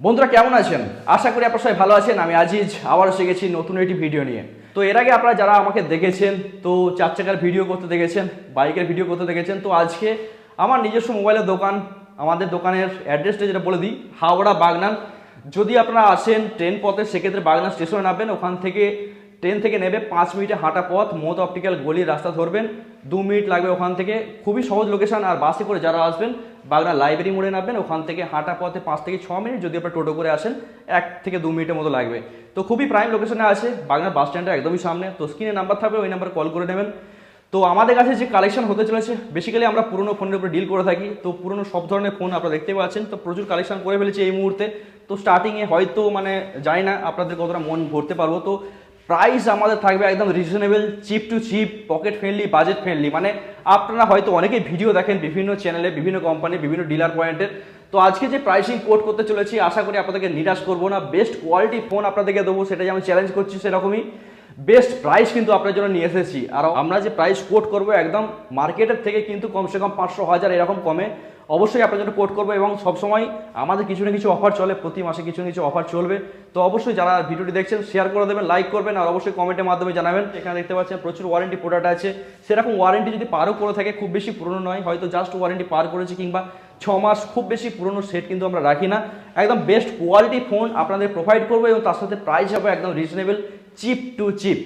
বন্ধুরা, কেমন আছেন? আশা করি আপনার সবাই ভালো আছেন। আমি আজিজ, আবারও শিখেছি নতুন একটি ভিডিও নিয়ে। তো এর আগে আপনারা যারা আমাকে দেখেছেন, তো চার চাকার ভিডিও করতে দেখেছেন বাইকের ভিডিও করতে দেখেছেন, তো আজকে আমার নিজস্ব মোবাইলের দোকান, আমাদের দোকানের অ্যাড্রেসটা যেটা বলে দিই, হাওড়া বাগনান। যদি আপনারা আসেন ট্রেন পথে, সেক্ষেত্রে বাগনান স্টেশনে নামবেন, ওখান থেকে ট্রেন থেকে নেবে পাঁচ মিনিটে হাঁটা পথ মত অপটিক্যাল গলির রাস্তা ধরবেন। দু মিনিট লাগবে ওখান থেকে। খুবই সহজ লোকেশন আর বাসে করে যারা আসবেন বাগনা লাইব্রেরি মোড়ে নামবেন, ওখান থেকে হাঁটা পথে পাঁচ থেকে ছ মিনিট, যদি আপনার টোটো করে আসেন, এক থেকে দু মিনিটের মতো লাগবে। তো খুবই প্রাইম লোকেশানে আছে বাগনার বাস স্ট্যান্ডের একদমই সামনে। তো স্ক্রিনে নাম্বার থাকবে, ওই নাম্বার কল করে নেবেন। তো আমাদের কাছে যে কালেকশন হতে চলেছে বেসিক্যালি আমরা পুরনো ফোনের উপরে ডিল করে থাকি। তো পুরনো সব ধরনের ফোন আপনারা দেখতে পাচ্ছেন। তো প্রচুর কালেকশন করে ফেলেছি এই মুহূর্তে। তো স্টার্টিংয়ে হয়তো মানে জানি না আপনাদের কতটা মন ভরতে পারব। তো প্রাইস আমাদের থাকবে একদম reasonable cheap to cheap pocket friendly budget friendly মানে আপনারা হয়তো অনেকেই ভিডিও দেখেন বিভিন্ন চ্যানেলে বিভিন্ন কোম্পানি বিভিন্ন ডিলার পয়েন্টের তো আজকে যে প্রাইসিং কোট করতে চলেছি, আশা করি আপনাদেরকে নিরাশ করব না। বেস্ট কোয়ালিটি ফোন আপনাদেরকে দেবো, সেটাই আমি চ্যালেঞ্জ করছি সেরকমই। বেস্ট প্রাইস কিন্তু আপনার জন্য নিয়ে এসেছি। আর আমরা যে প্রাইস কোট করব একদম মার্কেটের থেকে কিন্তু কমসে কম পাঁচশো হাজার এরকম কমে অবশ্যই আপনার জন্য কোট করব এবং সবসময় আমাদের কিছু না কিছু অফার চলে, প্রতি মাসে কিছু না কিছু অফার চলবে। তো অবশ্যই যারা ভিডিওটি দেখছেন শেয়ার করে দেবেন লাইক করবেন আর অবশ্যই কমেন্টের মাধ্যমে জানাবেন। এখানে দেখতে পাচ্ছেন প্রচুর ওয়ারেন্টি প্রোডাক্ট আছে। সেরকম ওয়ারেন্টি যদি পারও করে থাকে, খুব বেশি পুরনো নয়, হয়তো জাস্ট ওয়ারেন্টি পার করেছে কিংবা ছ মাস খুব বেশি পুরনো সেট কিন্তু আমরা রাখি না। একদম বেস্ট কোয়ালিটি ফোন আপনাদের প্রোভাইড করব এবং তার সাথে প্রাইস হবে একদম রিজনেবল চিপ টু চিপ।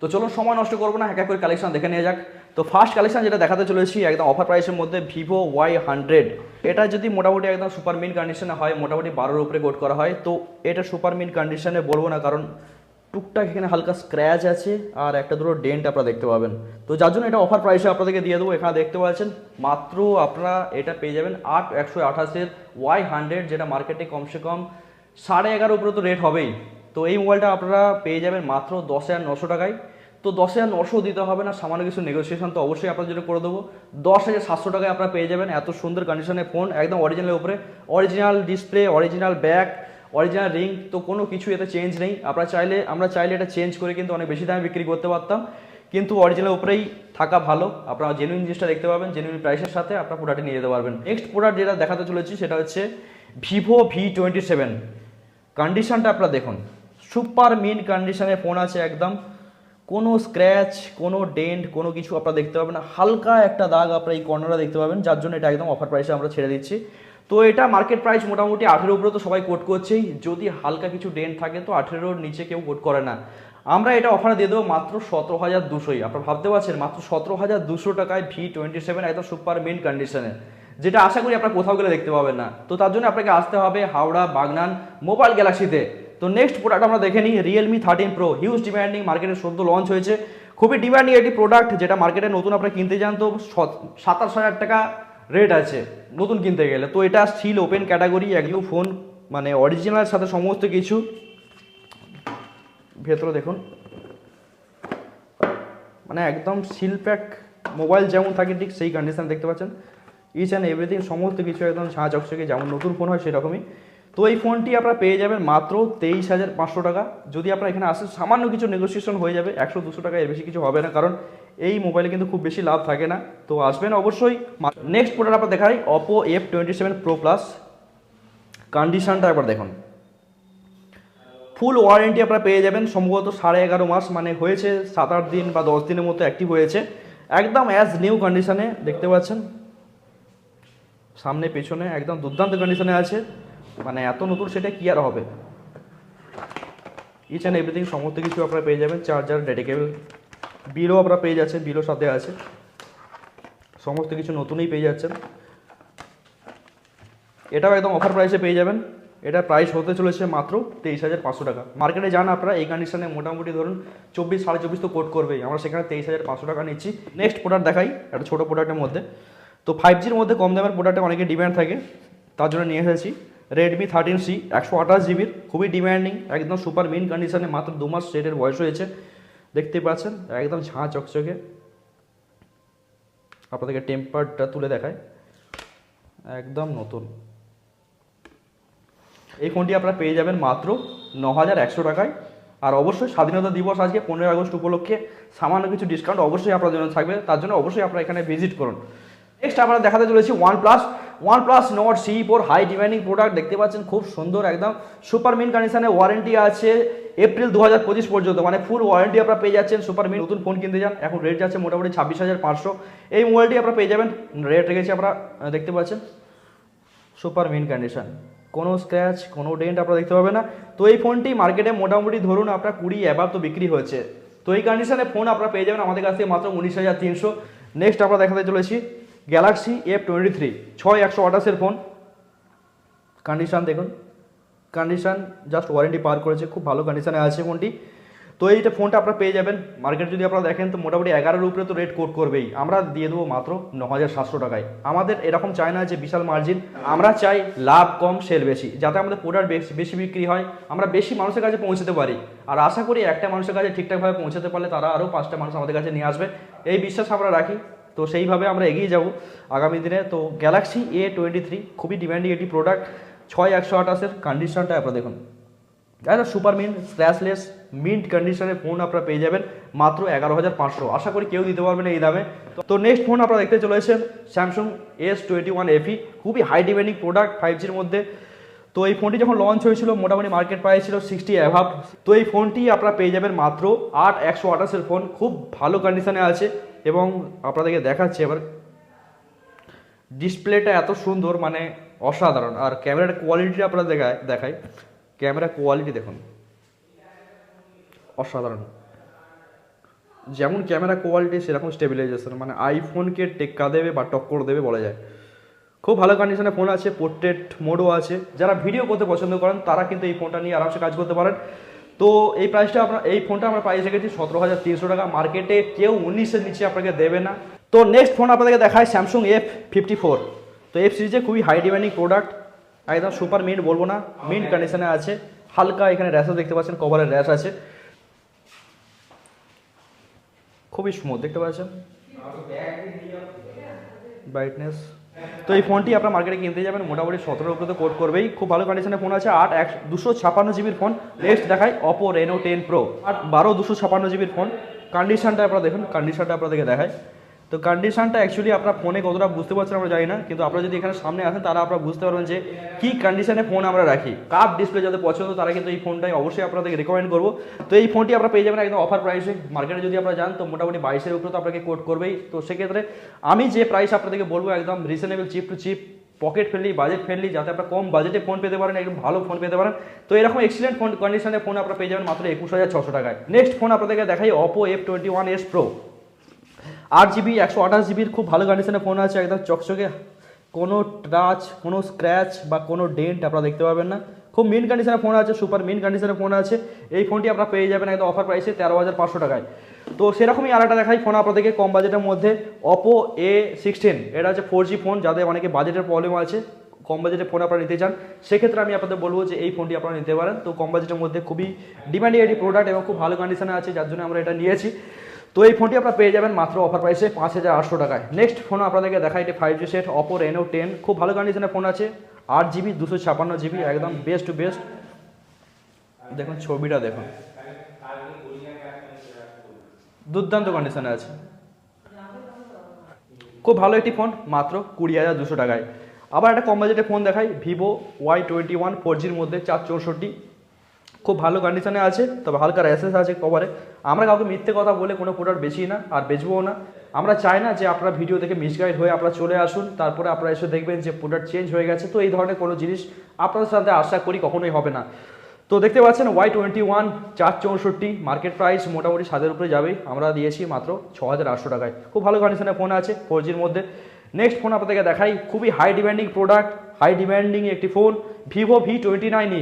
তো চলুন, সময় নষ্ট করব না, এক এক করে কালেকশন দেখে নিয়ে যাক। তো ফার্স্ট কালেকশন যেটা দেখাতে চলেছি, একদম অফার প্রাইসের মধ্যে ভিভো ওয়াই হান্ড্রেড এটা যদি মোটামুটি একদম সুপার মিন কন্ডিশনে হয়, মোটামুটি বারোর উপরে কোট করা হয়, তো এটা সুপার মিন কন্ডিশনে বলব না, কারণ টুকটাক এখানে হালকা স্ক্র্যাচ আছে, আর একটা দুটো ডেন্ট আপনারা দেখতে পাবেন। তো যার জন্য এটা অফার প্রাইসে আপনাদেরকে দিয়ে দেবো, এখানে দেখতে পাচ্ছেন, মাত্র আপনারা এটা পেয়ে যাবেন আট, একশো আঠাশের ওয়াই হান্ড্রেড যেটা মার্কেটে কমসে কম সাড়ে এগারো উপরে তো রেট হবেই। তো এই মোবাইলটা আপনারা পেয়ে যাবেন মাত্র দশ হাজার নশো টাকায়। তো দশ হাজার নশো দিতে হবে না, সামান্য কিছু নেগোসিয়েশন তো অবশ্যই আপনার জন্য করে দেবো। দশ হাজার সাতশো টাকায় আপনারা পেয়ে যাবেন, এত সুন্দর কন্ডিশনের ফোন একদম অরিজিনালের উপরে। Original display original bag original ring তো কোনো কিছু এতে চেঞ্জ নেই। আপনারা চাইলে, আমরা চাইলে এটা চেঞ্জ করে কিন্তু অনেক বেশি দামে বিক্রি করতে পারতাম। কিন্তু অরিজিনাল উপরেই থাকা ভালো। আপনারা জেনুইন জিনিসটা দেখতে পাবেন জেনুইন প্রাইসের সাথে আপনার প্রোডাক্টে নিয়ে যেতে পারবেন। নেক্সট প্রোডাক্ট যেটা দেখাতে চলেছি, সেটা হচ্ছে ভিভো ভি টোয়েন্টি সেভেন কন্ডিশনটা আপনারা দেখুন। সুপার মিন কন্ডিশনে ফোন আছে একদম। কোনো স্ক্র্যাচ কোনো ডেন্ট কোনো কিছু আপনারা দেখতে পাবেন না। হালকা একটা দাগ আপনারা এই কর্নারে দেখতে পাবেন, যার জন্য এটা একদম অফার প্রাইসে আমরা ছেড়ে দিচ্ছি। তো এটা মার্কেট প্রাইস মোটামুটি আঠেরো উপরে তো সবাই কোট করছেই যদি হালকা কিছু ডেন্ট থাকে তো আঠেরোর নিচে কেউ কোট করে না। আমরা এটা অফারে দিয়ে দেবো মাত্র সতেরো হাজার দুশোই। আপনারা ভাবতে পারছেন, মাত্র সতেরো হাজার দুশো টাকায় ভি টোয়েন্টি সেভেন একদম সুপার মিন কন্ডিশনে যেটা আশা করি আপনারা কোথাও গেলে দেখতে পাবেন না। তো তার জন্য আপনাকে আসতে হবে হাওড়া, বাগনান মোবাইল গ্যালাক্সিতে তো নেক্সট প্রোডাক্ট আমরা দেখে নিই Realme thirteen pro huge demanding মার্কেটে সদ্য লঞ্চ হয়েছে। খুবই ডিমান্ডিং একটি প্রোডাক্ট যেটা মার্কেটে নতুন আপনারা কিনতে যান তো সাতাশ হাজার টাকা রেট আছে নতুন কিনতে গেলে। তো এটা স্টিল ওপেন ক্যাটাগরি একদম ফোন মানে অরিজিনাল সাথে সমস্ত কিছু। ভেতরে দেখুন। মানে একদম সিল প্যাক মোবাইল যেমন থাকে ঠিক সেই কন্ডিশন দেখতে পাচ্ছেন। ইচ অ্যান্ড এভরিথিং সমস্ত কিছু একদম ঝাঁ চকচকে যেমন নতুন ফোন হয় সেরকমই। তো এই ফোনটি আপনারা পেয়ে যাবেন মাত্র তেইশ হাজার পাঁচশো টাকা। যদি আপনারা এখানে আসেন, সামান্য কিছু নেগোসিয়েশন হয়ে যাবে, একশো দুশো টাকা এর বেশি কিছু হবে না, কারণ এই মোবাইলে কিন্তু খুব বেশি লাভ থাকে না। তো আসবেন অবশ্যই। নেক্সট প্রোডাক্ট আপনার দেখাই Oppo F twenty seven pro plus কন্ডিশনটা একবার দেখুন। ফুল ওয়ারেন্টি আপনারা পেয়ে যাবেন, সম্ভবত সাড়ে এগারো মাস মানে হয়েছে সাত আট দিন বা দশ দিনের মতো অ্যাক্টিভ হয়েছে। একদম অ্যাজ নিউ কন্ডিশনে দেখতে পাচ্ছেন? সামনে, পেছনে, একদম দুর্দান্ত কন্ডিশনে আছে। মানে এত নতুন সেটা কি আর হবে? ইচ অ্যান্ড এভরিথিং সমস্ত কিছু আপনারা পেয়ে যাবেন। চার্জার ডেডিকেবল বিলও আপনারা পেয়ে যাচ্ছেন বিলও সাথে আছে। সমস্ত কিছু নতুনই পেয়ে যাচ্ছেন। এটাও একদম অফার প্রাইসে পেয়ে যাবেন। এটা প্রাইস হতে চলেছে মাত্র তেইশ হাজার পাঁচশো টাকা। মার্কেটে যান আপনারা, এই কন্ডিশনে মোটামুটি ধরুন চব্বিশ, সাড়ে চব্বিশ তো কোট করবেই। আমরা সেখানে তেইশ হাজার পাঁচশো টাকা নিচ্ছি। নেক্সট প্রোডাক্ট দেখাই, একটা ছোটো প্রোডাক্টের মধ্যে। তো ফাইভ জির মধ্যে কম দামের প্রোডাক্টে অনেকে ডিমান্ড থাকে। তার জন্য নিয়ে এসেছি। রেডমি থার্টিন সি একশো আঠাশ জিবির খুবই ডিম্যান্ডিং একদম সুপার মিন কন্ডিশনে মাত্র দু মাস সেটের বয়স হয়েছে। দেখতেই পাচ্ছেন, একদম ঝাঁ চকচকে। আপনাদেরকে টেম্পারটা তুলে দেখায় একদম নতুন। এই ফোনটি আপনারা পেয়ে যাবেন মাত্র ন হাজার একশো টাকায়। আর অবশ্যই স্বাধীনতা দিবস আজকে পনেরোই আগস্ট উপলক্ষে সামান্য কিছু ডিসকাউন্ট অবশ্যই আপনার জন্য থাকবে। তার জন্য অবশ্যই আপনারা এখানে ভিজিট করুন। নেক্সট আমরা দেখাতে চলেছি one plus one plus Nord C four high demanding product দেখতে পাচ্ছেন, খুব সুন্দর একদম। সুপার মিন কন্ডিশনে ওয়ারেন্টি আছে এপ্রিল দু হাজার পঁচিশ পর্যন্ত মানে ফুল ওয়ারেন্টি আপনারা পেয়ে যাচ্ছেন। সুপার মিন নতুন ফোন কিনতে যান, এখন রেট যাচ্ছে মোটামুটি ছাব্বিশ হাজার পাঁচশো। এই মোবাইলটি আপনারা পেয়ে যাবেন রেট রেখেছি আপনারা দেখতে পাচ্ছেন। সুপার মিন কন্ডিশন কোনো স্ক্র্যাচ কোনো ডেন্ট আপনারা দেখতে পাবেন না। তো এই ফোনটি মার্কেটে মোটামুটি ধরুন আপনার কুড়ি অ্যাবাব তো বিক্রি হয়েছে। তো এই কন্ডিশনে ফোন আপনারা পেয়ে যাবেন আমাদের কাছ মাত্র উনিশ হাজার তিনশো। নেক্সট আমরা দেখাতে চলেছি। গ্যালাক্সি এফ টোয়েন্টি থ্রি ছয় একশো আঠাশের ফোন কন্ডিশন দেখুন। কন্ডিশান জাস্ট ওয়ারেন্টি পার করেছে, খুব ভালো কন্ডিশানে আছে ফোনটি তো এইটা ফোনটা আপনারা পেয়ে যাবেন। মার্কেট যদি আপনারা দেখেন, তো মোটামুটি এগারোর উপরে তো রেট কোট করবেই। আমরা দিয়ে দেবো মাত্র ন হাজার সাতশো টাকায়। আমাদের এরকম চাই না যে বিশাল মার্জিন আমরা চাই লাভ কম সেল বেশি। যাতে আমাদের প্রোডাক্ট বেশি বেশি বিক্রি হয়। আমরা বেশি মানুষের কাছে পৌঁছতে পারি। আর আশা করি একটা মানুষের কাছে ঠিকঠাকভাবে পৌঁছাতে পারলে তারা আরও পাঁচটা মানুষ আমাদের কাছে নিয়ে আসবে। এই বিশ্বাস আমরা রাখি। তো সেইভাবে আমরা এগিয়ে যাব আগামী দিনে। তো গ্যালাক্সি এ টোয়েন্টি থ্রি খুবই ডিমান্ডিং একটি প্রোডাক্ট ছয় একশো আঠাশের কন্ডিশনটা আপনারা দেখুন। একটা সুপার মিন্ট স্ক্র্যাচলেস মিন্ট কন্ডিশনে ফোন আপনারা পেয়ে যাবেন মাত্র এগারো হাজার পাঁচশো। আশা করি কেউ দিতে পারবে না এই দামে। তো- তো নেক্সট ফোন আপনারা দেখতে চলেছেন Samsung S twenty one F E খুবই হাই ডিমান্ডিং প্রোডাক্ট ফাইভ জির মধ্যে। তো এই ফোনটি যখন লঞ্চ হয়েছিল, মোটামুটি মার্কেট প্রাইস ছিল সিক্সটি অ্যাভাব তো এই ফোনটি আপনারা পেয়ে যাবেন মাত্র আট একশো আঠাশের ফোন খুব ভালো কন্ডিশনে আছে। এবং আপনাদেরকে দেখাচ্ছি এবার ডিসপ্লেটা এত সুন্দর মানে অসাধারণ। আর ক্যামেরার কোয়ালিটি আপনারা দেখায় দেখায় ক্যামেরা কোয়ালিটি দেখুন। অসাধারণ। যেমন ক্যামেরা কোয়ালিটি সেরকম স্টেবিলাইজেশন মানে আইফোনকে টেক্কা দেবে বা টক্কর দেবে বলা যায়। খুব ভালো কন্ডিশনে ফোন আছে পোর্ট্রেট মোডও আছে। যারা ভিডিও করতে পছন্দ করেন, তারা কিন্তু এই ফোনটা নিয়ে আরামসে কাজ করতে পারেন। তো এই প্রাইসটা আপনার এই ফোনটা আমরা প্রাইস রেখেছি সতেরো হাজার তিনশো টাকা। মার্কেটে কেউ উনিশের নিচে আপনাকে দেবে না। তো নেক্সট ফোন আপনাদেরকে দেখায় স্যামসুং এফ ফিফটি ফোর তো এফ সিরিজে খুবই হাই ডিমান্ডিং প্রোডাক্ট একদম সুপার মিন্ট বলব না। মিন্ট কন্ডিশনে আছে। হালকা এখানে র্যাশও দেখতে পাচ্ছেন কভারের র্যাশ আছে। খুবই স্মুথ দেখতে পাচ্ছেন? ব্রাইটনেস তো এই ফোনটি আপনার মার্কেটে কিনতে যাবেন, মোটামুটি সতেরো উপরে তো কোড করবেই। খুব ভালো কন্ডিশনের ফোন আছে, আট এক দুশো ছাপান্ন জিবির ফোন নেক্সট দেখায় অপো রেনো টেন প্রো আট বারো দুশো ছাপান্ন জিবির ফোন কন্ডিশনটা আপনারা দেখুন কন্ডিশনটা আপনাদেরকে দেখায় তো কন্ডিশনটা অ্যাকচুয়ালি আপনার ফোনে কতটা বুঝতে পারছেন আমরা জানি না, কিন্তু আপনারা যদি এখানে সামনে আসেন তারা আপনারা বুঝতে পারবেন যে কী কন্ডিশনে ফোন আমরা রাখি। কাপ ডিসপ্লে যাদের পছন্দ, তারা কিন্তু এই ফোনটাই অবশ্যই আপনাদেরকে রেকমেন্ড করব। তো এই ফোনটি আপনারা পেয়ে যাবেন একদম অফার প্রাইসে মার্কেটে যদি আপনারা যান, তো মোটামুটি বাইশের উপরে তো আপনাকে কোট করবেই। তো সেক্ষেত্রে আমি যে প্রাইস আপনাদেরকে বলব, একদম reasonable cheap to cheap pocket friendly budget friendly যাতে আপনারা কম বাজেটে ফোন পেতে পারেন, একদম ভালো ফোন পেতে পারেন। তো এরকম এক্সিলেন্ট ফোন কন্ডিশনে ফোন আপনারা পেয়ে যাবেন মাত্র একুশ হাজার ছশো টাকায়। নেক্সট ফোন আপনাদেরকে দেখাই Oppo F twenty one S pro আট জিবি, একশো আঠাশ জিবির খুব ভালো কন্ডিশনে ফোন আছে, একদম চকচকে। কোনো টাচ কোনো স্ক্র্যাচ বা কোনো ডেন্ট আপনারা দেখতে পাবেন না। খুব মিন কন্ডিশনে ফোন আছে সুপার মিন কন্ডিশনে ফোন আছে। এই ফোনটি আপনারা পেয়ে যাবেন একদম অফার প্রাইসে তেরো হাজার পাঁচশো টাকায়। তো সেরকমই আর একটা দেখাই ফোন আপনাদেরকে কম বাজেটের মধ্যে অপো এ সিক্সটিন এটা হচ্ছে ফোর জি ফোন যাদের অনেকে বাজেটের প্রবলেম আছে, কম বাজেটে ফোন আপনারা নিতে চান। সেক্ষেত্রে আমি আপনাদের বলব যে এই ফোনটি আপনারা নিতে পারেন। তো কম বাজেটের মধ্যে খুবই ডিমান্ডিং একটি প্রোডাক্ট এবং খুব ভালো কন্ডিশনে আছে, যার জন্য আমরা এটা নিয়েছি। তো এই ফোনটি আপনারা পেয়ে যাবেন মাত্র অফার প্রাইসে পাঁচ হাজার আটশো টাকায়। নেক্সট ফোন আপনাদেরকে দেখা এটি five G set Oppo Reno ten খুব ভালো কন্ডিশনের ফোন আছে। আট জিবি দুশো ছাপান্ন জিবি একদম বেস্ট টু বেস্ট দেখুন ছবিটা দেখুন। দুর্দান্ত কন্ডিশনে আছে। খুব ভালো একটি ফোন মাত্র কুড়ি হাজার দুশো টাকায়। আবার একটা কম বাজেটের ফোন দেখাই Vivo Y twenty one four জির মধ্যে চার চৌষট্টি। খুব ভালো কন্ডিশনে আছে, তবে হালকা র্যাসেস আছে কভারে আমরা কাউকে মিথ্যে কথা বলে কোনো প্রোডাক্ট বেশি না আর বেচবও না। আমরা চাই না যে আপনারা ভিডিও দেখে মিসগাইড হয়ে আপনারা চলে আসুন, তারপরে আপনারা এসে দেখবেন যে প্রোডাক্ট চেঞ্জ হয়ে গেছে। তো এই ধরনের কোনো জিনিস আপনাদের সাথে আশা করি কখনোই হবে না। তো দেখতে পাচ্ছেন ওয়াই টোয়েন্টি ওয়ান চার চৌষট্টি মার্কেট প্রাইস মোটামুটি সাতের উপরে যাবে আমরা দিয়েছি মাত্র ছ হাজার আটশো টাকায়। খুব ভালো কন্ডিশনের ফোন আছে ফোর জির মধ্যে। নেক্সট ফোন আপনাদেরকে দেখাই, খুবই high demanding product high demanding একটি phone Vivo V twenty nine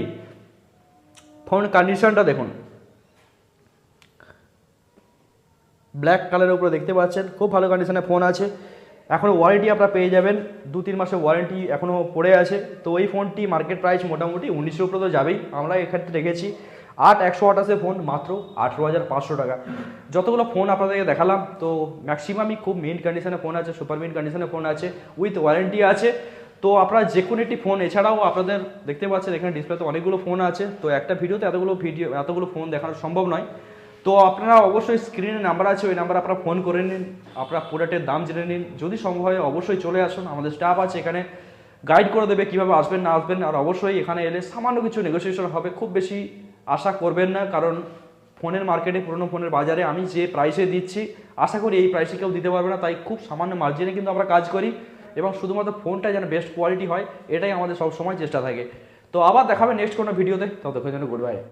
phone কন্ডিশনটা দেখুন। ব্ল্যাক কালারের উপরে দেখতে পাচ্ছেন, খুব ভালো কন্ডিশনে ফোন আছে। এখনও ওয়ারেন্টি আপনারা পেয়ে যাবেন, দু তিন মাসের ওয়ারেন্টি এখনও পড়ে আছে। তো এই ফোনটি মার্কেট প্রাইস মোটামুটি উনিশের উপরে তো যাবেই, আমরা এক্ষেত্রে রেখেছি। আট একশো আঠাশে ফোন মাত্র আঠেরো হাজার পাঁচশো টাকা। যতগুলো ফোন আপনাদেরকে দেখালাম, তো ম্যাক্সিমামই খুব মেন কন্ডিশনে ফোন আছে সুপার মেন কন্ডিশনে ফোন আছে উইথ ওয়ারেন্টি আছে। তো আপনারা যে কোনো একটি ফোন এছাড়াও আপনাদের দেখতে পাচ্ছেন এখানে ডিসপ্লেতে অনেকগুলো ফোন আছে। তো একটা ভিডিওতে এতগুলো ভিডিও এতগুলো ফোন দেখানো সম্ভব নয়। তো আপনারা অবশ্যই স্ক্রিনে নাম্বার আছে, ওই নাম্বার আপনারা ফোন করে নিন। আপনারা প্রোডাক্টের দাম জেনে নিন। যদি সম্ভব হয়, অবশ্যই চলে আসুন। আমাদের স্টাফ আছে এখানে। গাইড করে দেবে কীভাবে আসবেন, না আসবেন। আর অবশ্যই এখানে এলে সামান্য কিছু নেগোসিয়েশন হবে। খুব বেশি আশা করবেন না। কারণ ফোনের মার্কেটে পুরোনো ফোনের বাজারে আমি যে প্রাইসে দিচ্ছি, আশা করি এই প্রাইসে কেউ দিতে পারবে না। তাই খুব সামান্য মার্জিনে কিন্তু আমরা কাজ করি। এবং শুধুমাত্র ফোনটা যেন বেস্ট কোয়ালিটি হয়, এটাই আমাদের সব সময় চেষ্টা থাকে। তো আবার দেখাবে নেক্সট কোনো ভিডিওতে ততক্ষণ যেন গুড বাই